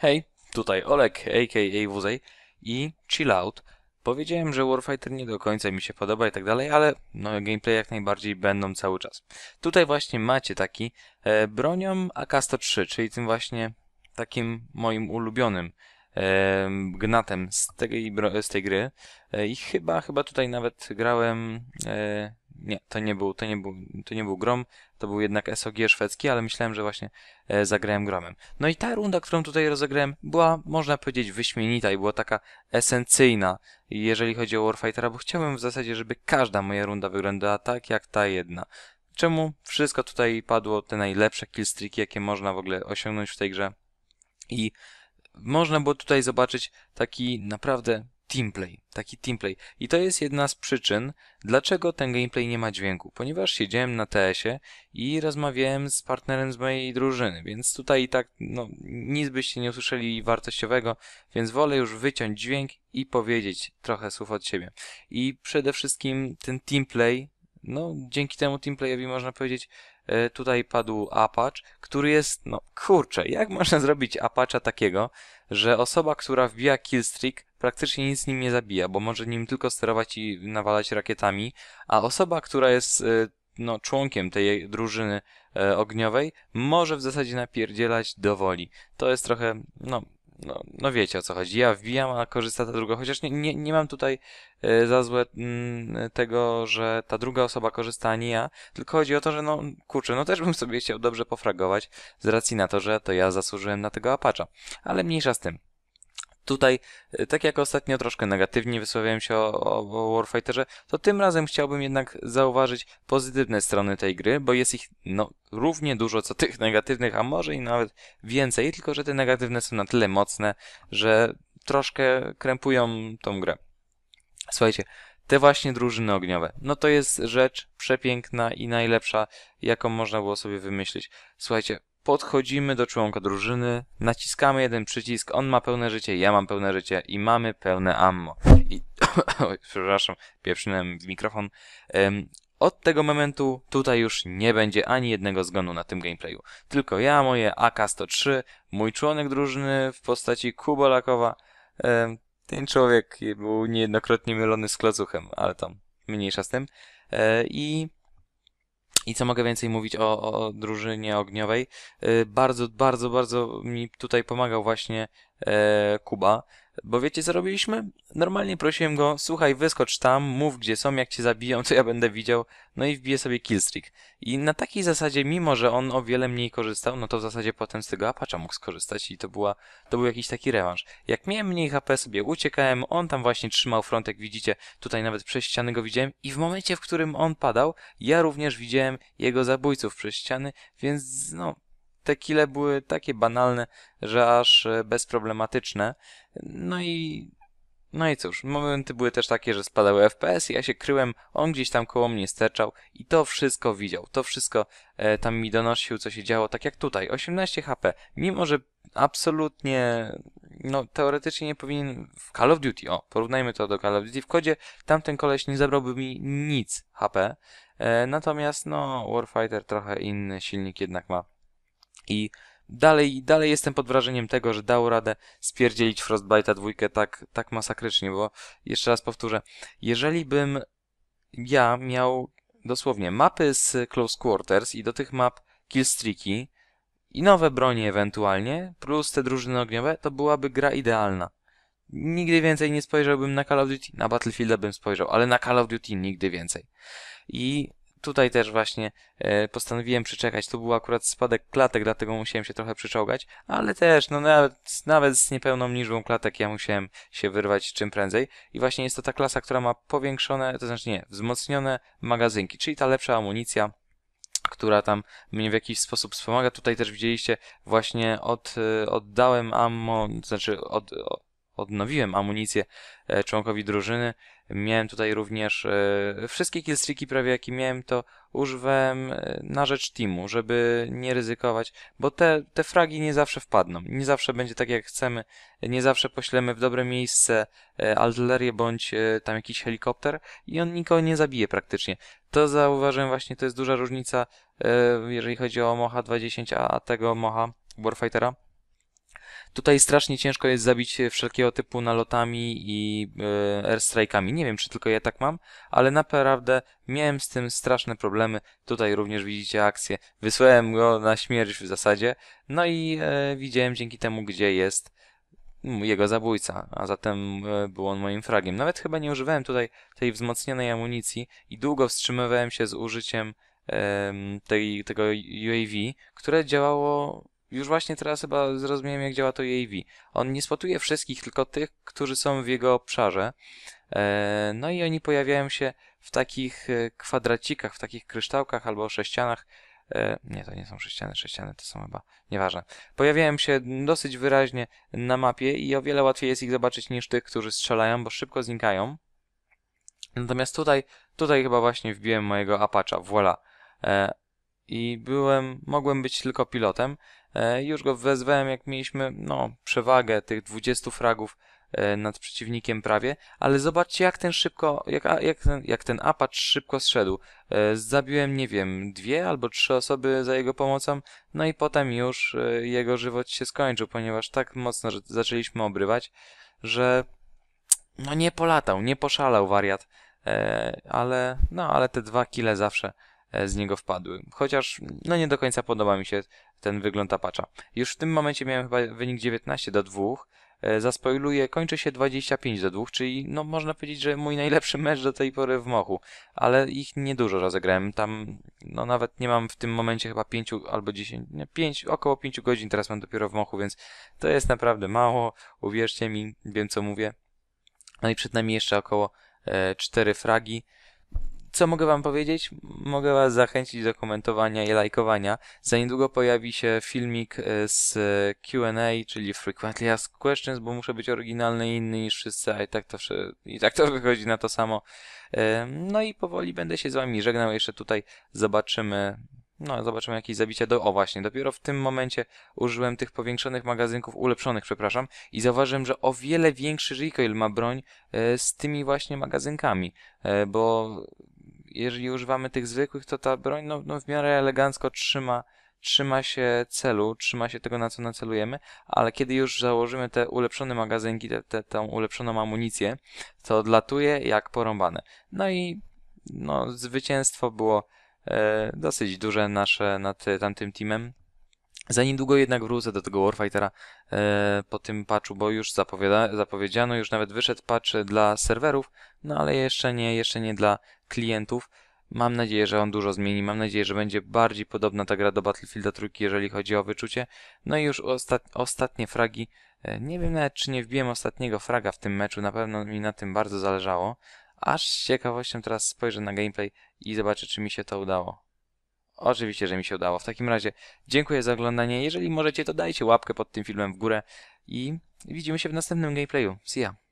Hej, tutaj Olek, a.k.a. Wuzej i Chill Out. Powiedziałem, że Warfighter nie do końca mi się podoba i tak dalej, ale no gameplay jak najbardziej będą cały czas. Tutaj właśnie macie taki e, bronią AK-103, czyli tym właśnie takim moim ulubionym e, gnatem z tej, z tej gry. E, I chyba, chyba tutaj nawet grałem... E, nie, to nie był, to nie był, to nie był Grom, to był jednak SOG szwedzki, ale myślałem, że właśnie e, zagrałem Gromem. No i ta runda, którą tutaj rozegrałem, była, można powiedzieć, wyśmienita i była taka esencyjna, jeżeli chodzi o Warfightera, bo chciałem w zasadzie, żeby każda moja runda wyglądała tak, jak ta jedna. Czemu wszystko tutaj padło, te najlepsze killstreaki, jakie można w ogóle osiągnąć w tej grze. I można było tutaj zobaczyć taki naprawdę teamplay, taki teamplay. I to jest jedna z przyczyn, dlaczego ten gameplay nie ma dźwięku, ponieważ siedziałem na TS-ie i rozmawiałem z partnerem z mojej drużyny, więc tutaj i tak, no, nic byście nie usłyszeli wartościowego, więc wolę już wyciąć dźwięk i powiedzieć trochę słów od siebie. I przede wszystkim ten teamplay, no, dzięki temu teamplayowi można powiedzieć, e, tutaj padł Apache, który jest, no, kurczę, jak można zrobić Apacha takiego, że osoba, która wbija killstreak, praktycznie nic nim nie zabija, bo może nim tylko sterować i nawalać rakietami, a osoba, która jest y, no, członkiem tej drużyny e, ogniowej, może w zasadzie napierdzielać do woli. To jest trochę, no, no, no wiecie o co chodzi. Ja wbijam, a korzysta ta druga, chociaż nie, nie, nie mam tutaj e, za złe mm, tego, że ta druga osoba korzysta, a nie ja, tylko chodzi o to, że no, kurczę, no też bym sobie chciał dobrze pofragować z racji na to, że to ja zasłużyłem na tego Apacha. Ale mniejsza z tym. Tutaj, e, tak jak ostatnio troszkę negatywnie wysławiałem się o, o, o Warfighterze, to tym razem chciałbym jednak zauważyć pozytywne strony tej gry, bo jest ich no, równie dużo co tych negatywnych, a może i nawet więcej, tylko że te negatywne są na tyle mocne, że troszkę krępują tą grę. Słuchajcie, te właśnie drużyny ogniowe, no to jest rzecz przepiękna i najlepsza, jaką można było sobie wymyślić. Słuchajcie, podchodzimy do członka drużyny, naciskamy jeden przycisk, on ma pełne życie, ja mam pełne życie i mamy pełne ammo. I, przepraszam, pieprzyłem w mikrofon. Em, od tego momentu tutaj już nie będzie ani jednego zgonu na tym gameplayu. Tylko ja, moje AK-103, mój członek drużyny w postaci Kubolakowa. Em, ten człowiek był niejednokrotnie mylony z klocuchem, ale tam mniejsza z tym. E, I i co mogę więcej mówić o, o drużynie ogniowej? Yy, bardzo, bardzo, bardzo mi tutaj pomagał właśnie e, Kuba. Bo wiecie co robiliśmy? Normalnie prosiłem go, słuchaj, wyskocz tam, mów gdzie są, jak cię zabiją, to ja będę widział, no i wbiję sobie killstreak. I na takiej zasadzie, mimo że on o wiele mniej korzystał, no to w zasadzie potem z tego Apacha mógł skorzystać i to była, to był jakiś taki rewanż. Jak miałem mniej HP, sobie uciekałem, on tam właśnie trzymał front, jak widzicie, tutaj nawet przez ściany go widziałem i w momencie, w którym on padał, ja również widziałem jego zabójców przez ściany, więc no, te kile były takie banalne, że aż e, bezproblematyczne. No i no i cóż, momenty były też takie, że spadały FPS, ja się kryłem, on gdzieś tam koło mnie sterczał i to wszystko widział, to wszystko e, tam mi donosił, co się działo, tak jak tutaj, 18 HP, mimo że absolutnie, no teoretycznie nie powinien w Call of Duty, o, porównajmy to do Call of Duty, w kodzie tamten koleś nie zabrałby mi nic HP, e, natomiast no Warfighter trochę inny silnik jednak ma i dalej, dalej jestem pod wrażeniem tego, że dał radę spierdzielić Frostbite'a dwójkę tak, tak masakrycznie, bo jeszcze raz powtórzę, jeżeli bym ja miał dosłownie mapy z Close Quarters i do tych map killstreaki i nowe bronie ewentualnie, plus te drużyny ogniowe, to byłaby gra idealna. Nigdy więcej nie spojrzałbym na Call of Duty, na Battlefielda bym spojrzał, ale na Call of Duty nigdy więcej. I tutaj też właśnie e, postanowiłem przyczekać. Tu był akurat spadek klatek, dlatego musiałem się trochę przyczołgać, ale też, no nawet, nawet z niepełną liczbą klatek ja musiałem się wyrwać czym prędzej. I właśnie jest to ta klasa, która ma powiększone, to znaczy nie, wzmocnione magazynki, czyli ta lepsza amunicja, która tam mnie w jakiś sposób wspomaga. Tutaj też widzieliście, właśnie od, e, oddałem ammo, to znaczy od, odnowiłem amunicję e, członkowi drużyny. Miałem tutaj również e, wszystkie killstreaki prawie jakie miałem, to używałem e, na rzecz teamu, żeby nie ryzykować, bo te, te fragi nie zawsze wpadną. Nie zawsze będzie tak jak chcemy, nie zawsze poślemy w dobre miejsce artylerię bądź tam jakiś helikopter i on nikogo nie zabije praktycznie. To zauważyłem właśnie, to jest duża różnica, jeżeli chodzi o Mocha 20, a tego Mocha Warfightera Tutaj strasznie ciężko jest zabić wszelkiego typu nalotami i e. Nie wiem, czy tylko ja tak mam, ale naprawdę miałem z tym straszne problemy. Tutaj również widzicie akcję. Wysłałem go na śmierć w zasadzie. No i e, widziałem dzięki temu, gdzie jest jego zabójca, a zatem e, był on moim fragiem. Nawet chyba nie używałem tutaj tej wzmocnionej amunicji i długo wstrzymywałem się z użyciem em, tej, tego UAV, które działało już właśnie teraz chyba zrozumiałem, jak działa to UAV. On nie spotuje wszystkich, tylko tych, którzy są w jego obszarze. E, no i oni pojawiają się w takich e, kwadracikach, w takich kryształkach albo sześcianach. E, nie, to nie są sześciany, sześciany to są chyba, nieważne. Pojawiają się dosyć wyraźnie na mapie i o wiele łatwiej jest ich zobaczyć niż tych, którzy strzelają, bo szybko znikają. Natomiast tutaj, tutaj chyba właśnie wbiłem mojego Apacha, voila. I byłem, mogłem być tylko pilotem. E, już go wezwałem, jak mieliśmy, no, przewagę tych 20 fragów e, nad przeciwnikiem prawie, ale zobaczcie, jak ten szybko, jak, jak, ten, jak ten Apache szybko zszedł. E, Zabiłem, nie wiem, dwie albo trzy osoby za jego pomocą, no i potem już jego żywot się skończył, ponieważ tak mocno zaczęliśmy obrywać, że no nie polatał, nie poszalał wariat, ale no ale te dwa kile zawsze z niego wpadły. Chociaż no nie do końca podoba mi się ten wygląd Apacha. Już w tym momencie miałem chyba wynik 19 do 2. E, zaspoiluję, kończy się 25 do 2, czyli no można powiedzieć, że mój najlepszy mecz do tej pory w mochu, ale ich niedużo rozegrałem. Tam no nawet nie mam w tym momencie chyba 5 albo 10, nie, 5, około 5 godzin teraz mam dopiero w mochu, więc to jest naprawdę mało. Uwierzcie mi, wiem co mówię. No i przed nami jeszcze około e, 4 fragi. Co mogę wam powiedzieć? Mogę was zachęcić do komentowania i lajkowania. Za niedługo pojawi się filmik e, z Q&A, czyli Frequently Asked Questions, bo muszę być oryginalny i inny niż wszyscy, a i tak to, i tak to wychodzi na to samo. E, No i powoli będę się z wami żegnał. Jeszcze tutaj zobaczymy, no zobaczymy jakieś zabicia do... O właśnie, dopiero w tym momencie użyłem tych powiększonych magazynków, ulepszonych, przepraszam, i zauważyłem, że o wiele większy recoil ma broń e, z tymi właśnie magazynkami, e, bo jeżeli używamy tych zwykłych, to ta broń no, no w miarę elegancko trzyma, trzyma się celu, trzyma się tego, na co nacelujemy, ale kiedy już założymy te ulepszone magazynki, te, te, tą ulepszoną amunicję, to odlatuje jak porąbane. No i no, zwycięstwo było e, dosyć duże nasze nad tamtym teamem. Za niedługo jednak wrócę do tego Warfightera e, po tym patchu, bo już zapowiedziano, już nawet wyszedł patch dla serwerów, no ale jeszcze nie, jeszcze nie dla klientów. Mam nadzieję, że on dużo zmieni. Mam nadzieję, że będzie bardziej podobna ta gra do Battlefielda trójki, jeżeli chodzi o wyczucie. No i już ostat ostatnie fragi. E, Nie wiem nawet, czy nie wbiłem ostatniego fraga w tym meczu. Na pewno mi na tym bardzo zależało. Aż z ciekawością teraz spojrzę na gameplay i zobaczę, czy mi się to udało. Oczywiście, że mi się udało. W takim razie dziękuję za oglądanie. Jeżeli możecie, to dajcie łapkę pod tym filmem w górę i widzimy się w następnym gameplayu. See ya!